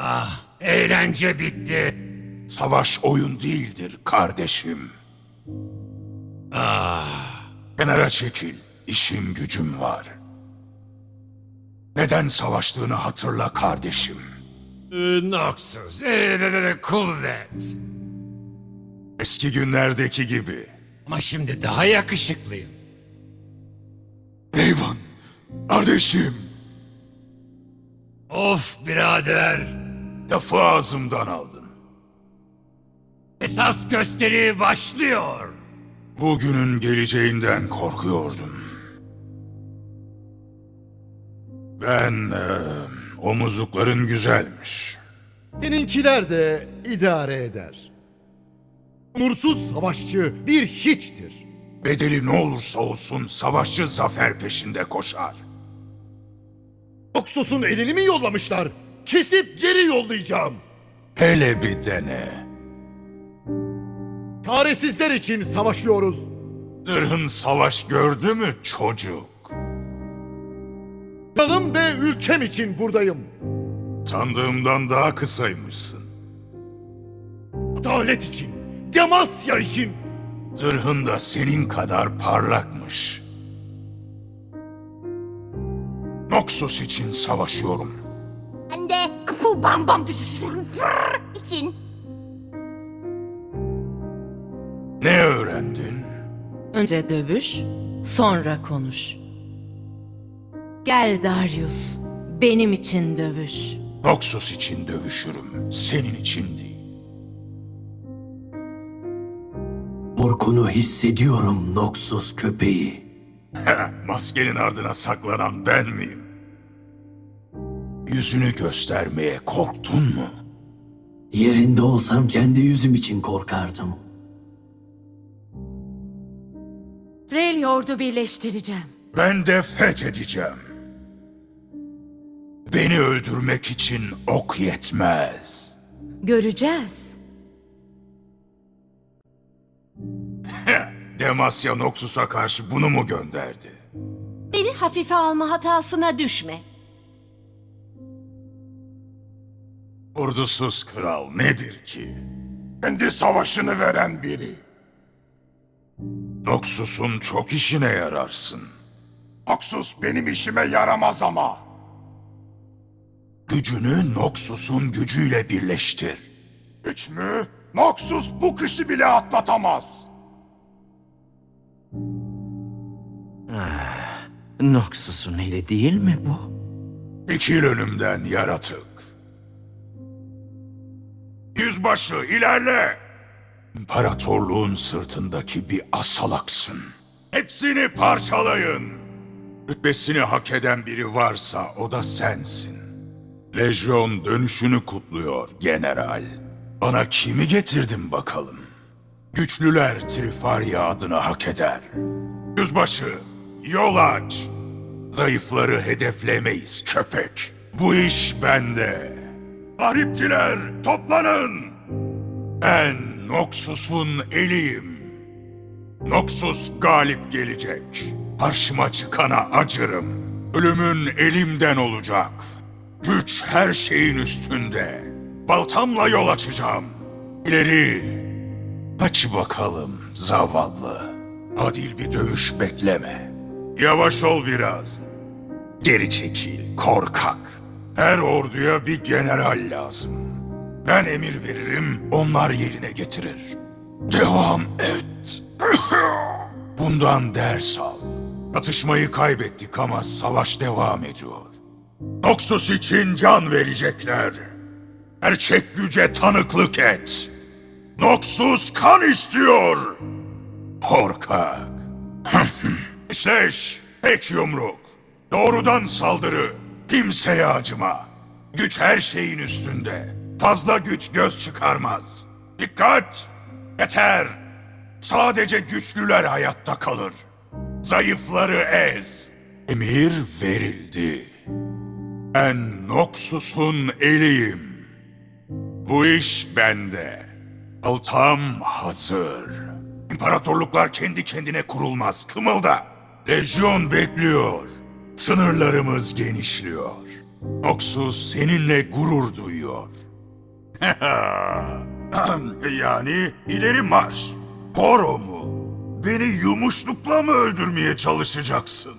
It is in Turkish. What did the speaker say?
Ah, eğlence bitti. Savaş oyun değildir kardeşim. Ah, Kenara çekil. İşim gücüm var. Neden savaştığını hatırla kardeşim. e, Noxus, e, kuvvet. Eski günlerdeki gibi. Ama şimdi daha yakışıklıyım. Eyvan, kardeşim. Of birader. Lafı ağzımdan aldın. Esas gösteri başlıyor. Bugünün geleceğinden korkuyordum. Ben... eee, omuzlukların güzelmiş. Seninkiler de idare eder. Onursuz savaşçı bir hiçtir. Bedeli ne olursa olsun savaşçı zafer peşinde koşar. Oksos'un elini mi yollamışlar? Kesip geri yollayacağım. Hele bir dene. Çaresizler için savaşıyoruz. Zırhın savaş gördü mü çocuk? Canım ve ülkem için buradayım. Sandığımdan daha kısaymışsın. Adalet için, Demasya için. Zırhın da senin kadar parlakmış. Noxus için savaşıyorum. Ben de kıpı bam bam için. Ne öğrendin? Önce dövüş, sonra konuş. Gel Darius, benim için dövüş. Noxus için dövüşürüm, senin için değil. Korkunu hissediyorum Noxus köpeği. Maskenin ardına saklanan ben miyim? Yüzünü göstermeye korktun mu? Yerinde olsam kendi yüzüm için korkardım. Freljord'u birleştireceğim. Ben de fethedeceğim. Beni öldürmek için ok yetmez. Göreceğiz. Demasya Noxus'a karşı bunu mu gönderdi? Beni hafife alma hatasına düşme. Ordusuz kral nedir ki? Kendi savaşını veren biri. Noxus'un çok işine yararsın. Noxus benim işime yaramaz ama. Gücünü Noxus'un gücüyle birleştir. Güç mü? Noxus bu kışı bile atlatamaz. Noxus'un eli değil mi bu? İkil önümden yaratık. Yüzbaşı ilerle. İmparatorluğun sırtındaki bir asalaksın. Hepsini parçalayın. Rütbesini hak eden biri varsa o da sensin. Lejyon dönüşünü kutluyor general. Bana kimi getirdin bakalım? Güçlüler Trifaria adını hak eder. Yüzbaşı, yol aç. Zayıfları hedeflemeyiz köpek. Bu iş bende. Garipçiler toplanın. Ben Noxus'un eliyim. Noxus galip gelecek. Karşıma çıkana acırım. Ölümün elimden olacak. Güç her şeyin üstünde. Baltamla yol açacağım. İleri. Aç bakalım zavallı. Adil bir dövüş bekleme. Yavaş ol biraz. Geri çekil, korkak. Her orduya bir general lazım. Ben emir veririm, onlar yerine getirir. Devam et. Bundan ders al. Atışmayı kaybettik ama savaş devam ediyor. Noxus için can verecekler. Gerçek güce tanıklık et. Noxus kan istiyor. Korkak. Eşleş, tek yumruk. Doğrudan saldırı. Kimseye acıma. Güç her şeyin üstünde. Fazla güç göz çıkarmaz. Dikkat! Yeter! Sadece güçlüler hayatta kalır. Zayıfları ez. Emir verildi. Ben Noxus'un eliyim. Bu iş bende. Altam hazır. İmparatorluklar kendi kendine kurulmaz. Kımılda. Lejyon bekliyor. Sınırlarımız genişliyor. Noxus seninle gurur duyuyor. yani ileri marş. Horo mu? Beni yumuşlukla mı öldürmeye çalışacaksın?